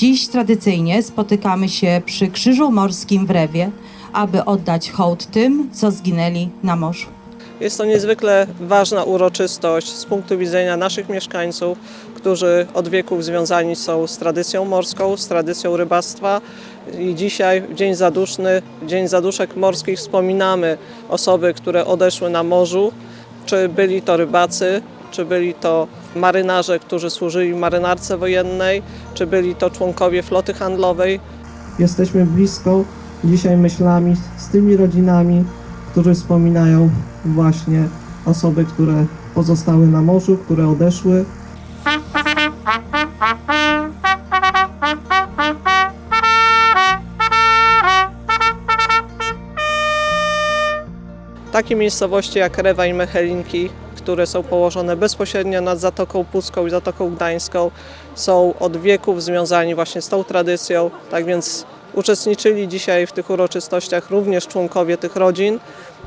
Dziś tradycyjnie spotykamy się przy Krzyżu Morskim w Rewie, aby oddać hołd tym, co zginęli na morzu. Jest to niezwykle ważna uroczystość z punktu widzenia naszych mieszkańców, którzy od wieków związani są z tradycją morską, z tradycją rybactwa. I dzisiaj, w Dzień Zaduszny, Dzień Zaduszek Morskich, wspominamy osoby, które odeszły na morzu, czy byli to rybacy, czy byli to marynarze, którzy służyli marynarce wojennej, czy byli to członkowie floty handlowej, jesteśmy blisko dzisiaj myślami z tymi rodzinami, którzy wspominają właśnie osoby, które pozostały na morzu, które odeszły. Takie miejscowości jak Rewa i Mechelinki, które są położone bezpośrednio nad Zatoką Pucką i Zatoką Gdańską, są od wieków związani właśnie z tą tradycją. Tak więc uczestniczyli dzisiaj w tych uroczystościach również członkowie tych rodzin.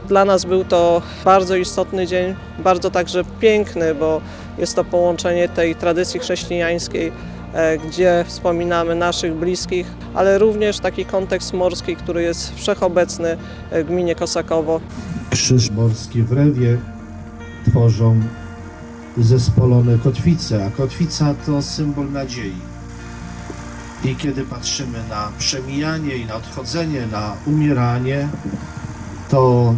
Dla nas był to bardzo istotny dzień, bardzo także piękny, bo jest to połączenie tej tradycji chrześcijańskiej, e, gdzie wspominamy naszych bliskich, ale również taki kontekst morski, który jest wszechobecny w gminie Kosakowo. Krzyż morski w Rewie tworzą zespolone kotwice, a kotwica to symbol nadziei. I kiedy patrzymy na przemijanie i na odchodzenie, na umieranie, to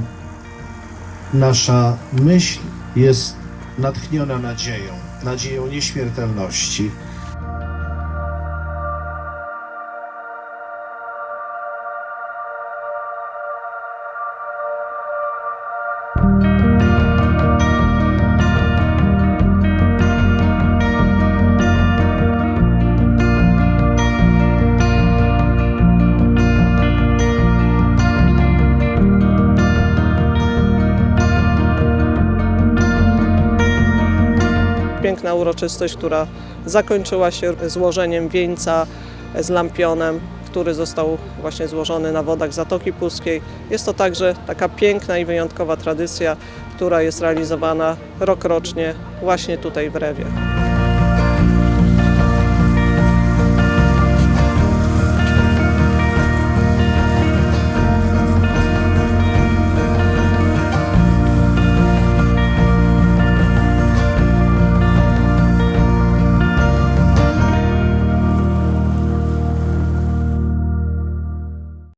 nasza myśl jest natchniona nadzieją, nadzieją nieśmiertelności. Piękna uroczystość, która zakończyła się złożeniem wieńca z lampionem, który został właśnie złożony na wodach Zatoki Puskiej. Jest to także taka piękna i wyjątkowa tradycja, która jest realizowana rokrocznie właśnie tutaj w Rewie.